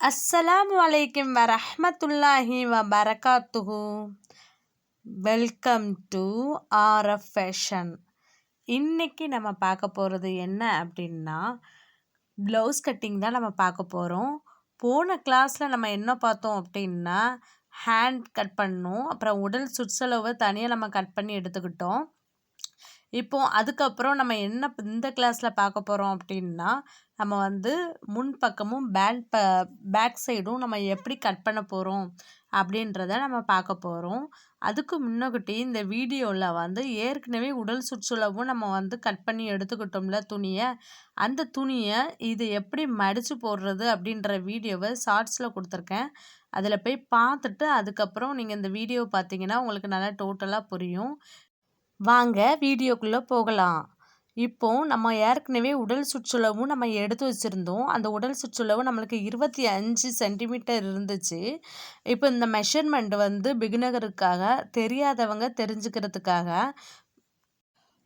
அஸ்ஸலாம் வலைக்கம் வரஹ்மத்துல்லாஹி வ பரகாத்துஹு வெல்கம் டு ஆர்எஃப் ஃபேஷன். இன்றைக்கி நம்ம பார்க்க போகிறது என்ன அப்படின்னா ப்ளவுஸ் கட்டிங் தான் நம்ம பார்க்க போகிறோம் போன கிளாஸில் நம்ம என்ன பார்த்தோம் அப்படின்னா ஹேண்ட் கட் பண்ணோம். அப்புறம் உடல் சுற்றளவு தனியாக நம்ம கட் பண்ணி எடுத்துக்கிட்டோம். இப்போ அதுக்கப்புறம் நம்ம என்ன இந்த கிளாஸில் பார்க்க போகிறோம் அப்படின்னா நம்ம வந்து முன் பக்கமும் பேக் ப பேக் சைடும் நம்ம எப்படி கட் பண்ண போகிறோம் அப்படின்றத நம்ம பார்க்க போகிறோம் அதுக்கு முன்னகுட்டி இந்த வீடியோவில் வந்து ஏற்கனவே உடல் சுற்றுலாவும் நம்ம வந்து கட் பண்ணி எடுத்துக்கிட்டோம்ல துணியை அந்த துணியை இது எப்படி மடித்து போடுறது அப்படின்ற வீடியோவை ஷார்ட்ஸில் கொடுத்துருக்கேன். அதில் போய் பார்த்துட்டு அதுக்கப்புறம் நீங்கள் இந்த வீடியோ பார்த்தீங்கன்னா உங்களுக்கு நல்லா டோட்டலாக புரியும். வாங்க வீடியோக்குள்ளே போகலாம். இப்போ நம்ம ஏற்கனவே உடல் சுற்றுலவும் நம்ம எடுத்து வச்சுருந்தோம். அந்த உடல் சுற்றுலவு நம்மளுக்கு இருபத்தி அஞ்சு சென்டிமீட்டர் இருந்துச்சு. இப்போ இந்த மெஷர்மெண்ட் வந்து பிகினகருக்காக தெரியாதவங்க தெரிஞ்சுக்கிறதுக்காக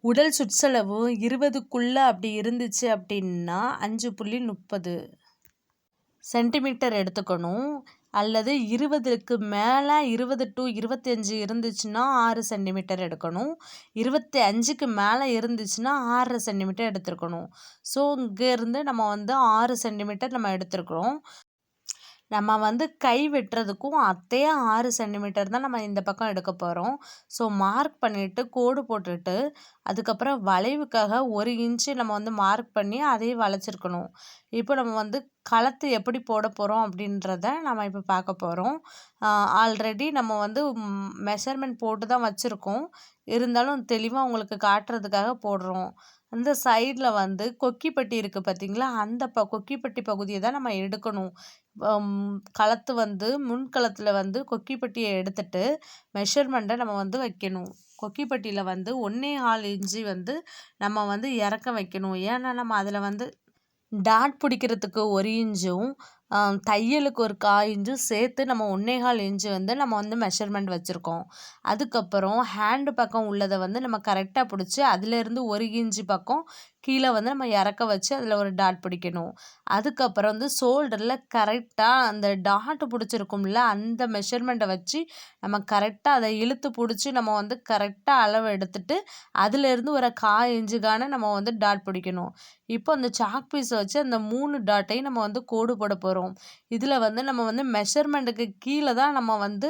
உடல் சுற்றளவு இருபதுக்குள்ளே அப்படி இருந்துச்சு அப்படின்னா அஞ்சு புள்ளி முப்பது சென்டிமீட்டர் எடுத்துக்கணும். அல்லது இருபதுக்கு மேலே இருபது டு இருபத்தஞ்சி இருந்துச்சுன்னா ஆறு சென்டிமீட்டர் எடுக்கணும். இருபத்தி அஞ்சுக்கு மேலே இருந்துச்சுன்னா ஆறரை சென்டிமீட்டர் எடுத்துருக்கணும். ஸோ இங்கேருந்து நம்ம வந்து ஆறு சென்டிமீட்டர் நம்ம எடுத்துருக்குறோம். நம்ம வந்து கை வெட்டுறதுக்கும் அதே ஆறு சென்டிமீட்டர் தான் நம்ம இந்த பக்கம் எடுக்க போகிறோம் ஸோ மார்க் பண்ணிவிட்டு கோடு போட்டுட்டு அதுக்கப்புறம் வளைவுக்காக ஒரு இன்ச்சு நம்ம வந்து மார்க் பண்ணி அதையும் வளைச்சிருக்கணும். இப்போ நம்ம வந்து களத்து எப்படி போட போகிறோம் அப்படின்றத நம்ம இப்போ பார்க்க போகிறோம் ஆல்ரெடி நம்ம வந்து மெஷர்மெண்ட் போட்டு தான் வச்சுருக்கோம். இருந்தாலும் தெளிவாக உங்களுக்கு காட்டுறதுக்காக போடுறோம். அந்த சைடில் வந்து கொக்கிப்பட்டி இருக்குது பார்த்தீங்களா அந்த ப கொக்கிப்பட்டி பகுதியை தான் நம்ம எடுக்கணும். களத்து வந்து முன்களத்தில் வந்து கொக்கிப்பட்டியை எடுத்துட்டு மெஷர்மெண்ட்டை நம்ம வந்து வைக்கணும். கொக்கிப்பட்டியில் வந்து ஒன்றே ஆள் இஞ்சி வந்து நம்ம வந்து இறக்க வைக்கணும். ஏன்னா நம்ம அதில் வந்து டாட் பிடிக்கிறதுக்கு ஒரு இன்ச்சும் தையலுக்கு ஒரு கால் இன்ச்சு சேர்த்து நம்ம ஒன்றேகால் இன்ச்சு வந்து நம்ம வந்து மெஷர்மெண்ட் வச்சுருக்கோம். அதுக்கப்புறம் ஹேண்டு பக்கம் உள்ளதை வந்து நம்ம கரெக்டாக பிடிச்சி அதுலேருந்து ஒரு இன்ச்சு பக்கம் கீழே வந்து நம்ம இறக்க வச்சு அதில் ஒரு டாட் பிடிக்கணும். அதுக்கப்புறம் வந்து ஷோல்டரில் கரெக்டாக அந்த டாட் பிடிச்சிருக்கும்ல அந்த மெஷர்மெண்ட்டை வச்சு நம்ம கரெக்டாக அதை இழுத்து பிடிச்சி நம்ம வந்து கரெக்டாக அளவு எடுத்துட்டு அதுலேருந்து ஒரு கா இஞ்சுக்கான நம்ம வந்து டாட் பிடிக்கணும். இப்போ அந்த சாக் பீஸை வச்சு அந்த மூணு டாட்டையும் நம்ம வந்து கோடு போட போகிறோம் இதில் வந்து நம்ம வந்து மெஷர்மெண்ட்டுக்கு கீழே தான் நம்ம வந்து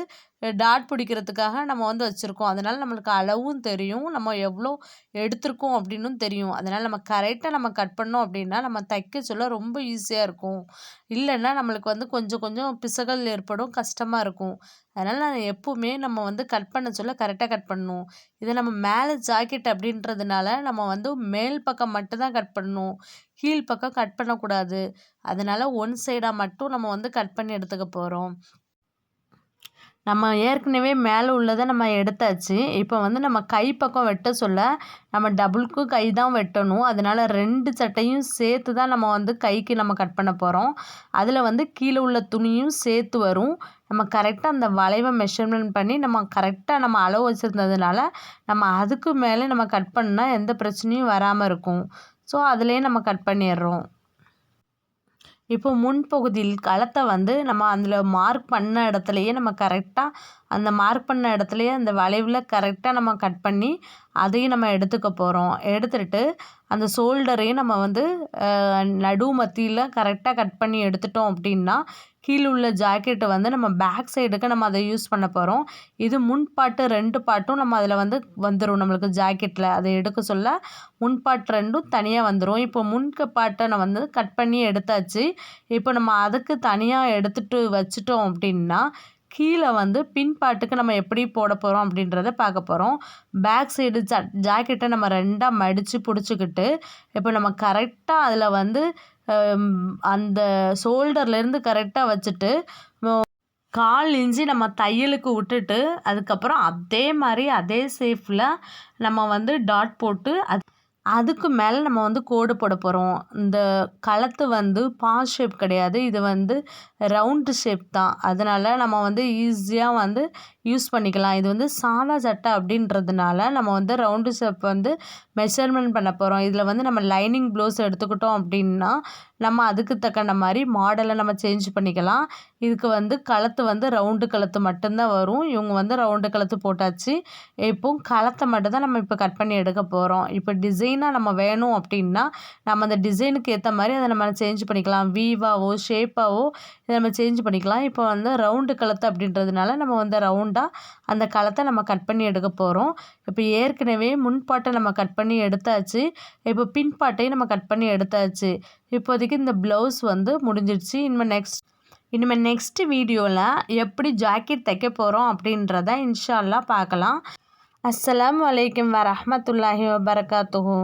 டாட் பிடிக்கிறதுக்காக நம்ம வந்து வச்சுருக்கோம். அதனால் நம்மளுக்கு அளவும் தெரியும். நம்ம எவ்வளோ எடுத்திருக்கோம் அப்படின்னும் தெரியும். அதனால் நம்ம கரெக்டாக நம்ம கட் பண்ணோம் அப்படின்னா நம்ம தைக்க சொல்ல ரொம்ப ஈஸியாக இருக்கும். இல்லைன்னா நம்மளுக்கு வந்து கொஞ்சம் கொஞ்சம் பிசகல் ஏற்படும் கஷ்டமாக இருக்கும். அதனால் நான் எப்போவுமே நம்ம வந்து கட் பண்ண சொல்ல கரெக்டாக கட் பண்ணணும். இதை நம்ம மேலே ஜாக்கெட் அப்படின்றதுனால நம்ம வந்து மேல் பக்கம் மட்டும்தான் கட் பண்ணணும். கீழ் பக்கம் கட் பண்ணக்கூடாது. அதனால் ஒன் சைடாக மட்டும் நம்ம வந்து கட் பண்ணி எடுத்துக்க போகிறோம் நம்ம ஏற்கனவே மேலே உள்ளதை நம்ம எடுத்தாச்சு. இப்போ வந்து நம்ம கை பக்கம் வெட்ட சொல்ல நம்ம டபுளுக்கும் கை தான் வெட்டணும். அதனால் ரெண்டு சட்டையும் சேர்த்து தான் நம்ம வந்து கைக்கு நம்ம கட் பண்ண போகிறோம் அதில் வந்து கீழே உள்ள துணியும் சேர்த்து வரும். நம்ம கரெக்டாக அந்த வளைவை மெஷர்மெண்ட் பண்ணி நம்ம கரெக்டாக நம்ம அளவு வச்சுருந்ததுனால நம்ம அதுக்கு மேலே நம்ம கட் பண்ணால் எந்த பிரச்சனையும் வராமல் இருக்கும். ஸோ அதுலேயே நம்ம கட் பண்ணிடுறோம். இப்போ முன்பகுதியில் களத்தை வந்து நம்ம அதில் மார்க் பண்ண இடத்துலையே நம்ம கரெக்டாக அந்த மார்க் பண்ண இடத்துலையே அந்த வளைவில் கரெக்டாக நம்ம கட் பண்ணி அதையும் நம்ம எடுத்துக்க போகிறோம் எடுத்துகிட்டு அந்த ஷோல்டரையும் நம்ம வந்து நடு மத்தியில் கரெக்டாக கட் பண்ணி எடுத்துட்டோம் அப்படின்னா கீழே உள்ள ஜாக்கெட்டை வந்து நம்ம பேக் சைடுக்கு நம்ம அதை யூஸ் பண்ண போகிறோம் இது முன் பாட்டு ரெண்டு பாட்டும் நம்ம அதில் வந்து வந்துடும் நம்மளுக்கு ஜாக்கெட்டில் அதை எடுக்க சொல்ல முன் பாட்டு ரெண்டும் தனியாக வந்துடும் இப்போ முன்க பாட்டை நம்ம வந்து கட் பண்ணி எடுத்தாச்சு. இப்போ நம்ம அதுக்கு தனியாக எடுத்துகிட்டு வச்சுட்டோம் அப்படின்னா கீழே வந்து பின் பாட்டுக்கு நம்ம எப்படி போட போகிறோம் அப்படின்றத பார்க்க போகிறோம் பேக் சைடு ஜா ஜாக்கெட்டை நம்ம ரெண்டாக மடித்து பிடிச்சிக்கிட்டு இப்போ நம்ம கரெக்டாக அதில் வந்து அந்த ஷோல்டர்லேருந்து கரெக்டாக வச்சுட்டு கால் இஞ்சி நம்ம தையலுக்கு விட்டுட்டு அதுக்கப்புறம் அதே மாதிரி அதே சேஃபில் நம்ம வந்து டாட் போட்டு அது அதுக்கு மேலே நம்ம வந்து கோடு போட போகிறோம் இந்த களத்து வந்து பா ஷேப் கிடையாது. இது வந்து ரவுண்டு ஷேப் தான். அதனால் நம்ம வந்து ஈஸியாக வந்து யூஸ் பண்ணிக்கலாம். இது வந்து சாதா சட்டை அப்படின்றதுனால நம்ம வந்து ரவுண்டு ஷேப் வந்து மெஷர்மெண்ட் பண்ண போகிறோம் இதில் வந்து நம்ம லைனிங் ப்ளவுஸ் எடுத்துக்கிட்டோம் அப்படின்னா நம்ம அதுக்கு தக்கன மாதிரி மாடலை நம்ம சேஞ்ச் பண்ணிக்கலாம். இதுக்கு வந்து கழுத்து வந்து ரவுண்டு கழுத்து மட்டும்தான் வரும். இவங்க வந்து ரவுண்டு கழுத்து போட்டாச்சு. இப்போ கழுத்தை மட்டும்தான் நம்ம இப்போ கட் பண்ணி எடுக்க போகிறோம் இப்போ டிசைனாக நம்ம வேணும் அப்படின்னா நம்ம அந்த டிசைனுக்கு ஏற்ற மாதிரி அதை நம்ம சேஞ்ச் பண்ணிக்கலாம். வீவாவோ ஷேப்பாவோ இதை நம்ம சேஞ்ச் பண்ணிக்கலாம். இப்போ வந்து ரவுண்டு கழுத்து அப்படின்றதுனால நம்ம வந்து ரவுண்ட் ரவுண்டாக அந்த களத்தை நம்ம கட் பண்ணி எடுக்க போகிறோம் இப்போ ஏற்கனவே முன்பாட்டை நம்ம கட் பண்ணி எடுத்தாச்சு. இப்போ பின்பாட்டையும் நம்ம கட் பண்ணி எடுத்தாச்சு. இப்போதைக்கு இந்த ப்ளவுஸ் வந்து முடிஞ்சிடுச்சு இனிமேல் நெக்ஸ்ட் இனிமேல் நெக்ஸ்ட் வீடியோவில் எப்படி ஜாக்கெட் தைக்க போகிறோம் அப்படின்றத இன்ஷால்லா பார்க்கலாம். அஸ்லாம் வலைக்கம் வரமத்துல்லாஹி வபரகாத்துஹூ.